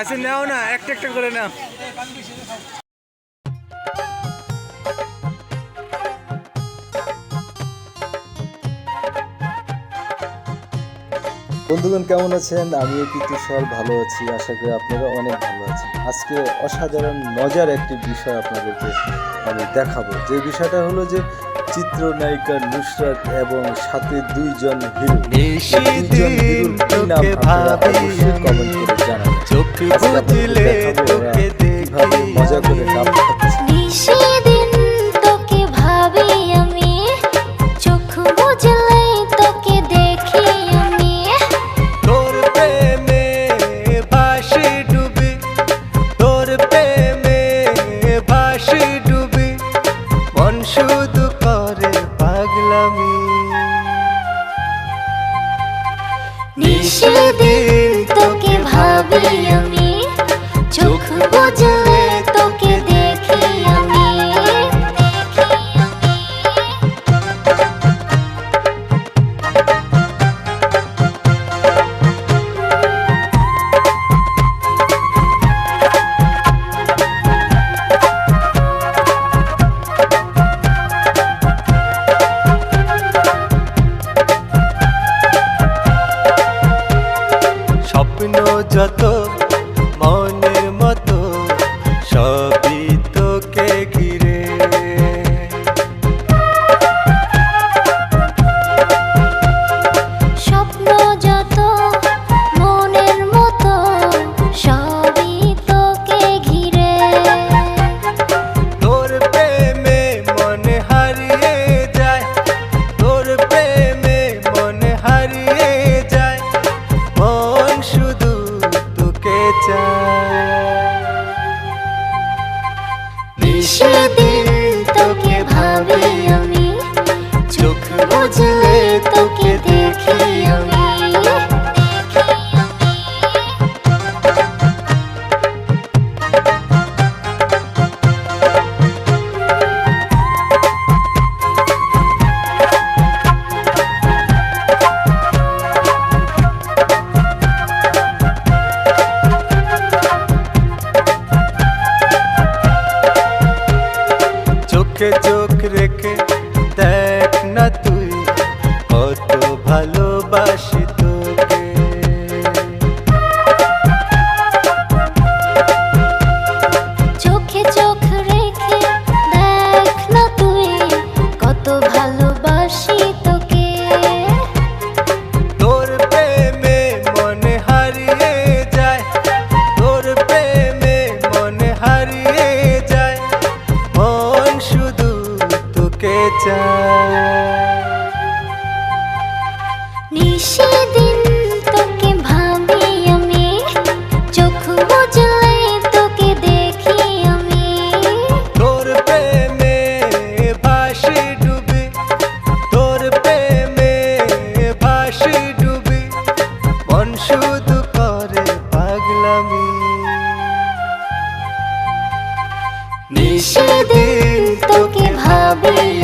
আচ্ছা নাও না একটা একটা করে নাও। বন্ধুগণ কেমন আছেন? আমিও কিন্তু সব ভালো আছি আশা করি আপনারা অনেক ভালো আছেন। আজকে অসাধারণ মজার একটি বিষয় আপনাদেরকে আমি দেখাবো। যে বিষয়টা হলো যে চিত্রনায়িকা নুসরাত এবং সাথে দুইজন হিরো। দুইজন হিরোর কি নাম আপনারা অবশ্যই কমেন্ট করে চোখ আপনাদের বুঝলে তোকে দেখি। মজা করে। নাম নিশিদিন তোকে ভাবি আমি চোখ বুঝলে তোকে দেখি আমি। তোর প্রেমে ভাসি ডুবি তোর প্রেমে ভাসি ডুবি মন শুধু করে পাগলামি। ভাবি আমি চোখ বুঝলে যত তোকে চায় তোকে ভাবি। চোখে চোখ রেখে দেখ না তুই কত ভালোবাসি তোকে আমি। নিষেধে তোকে ভাবি।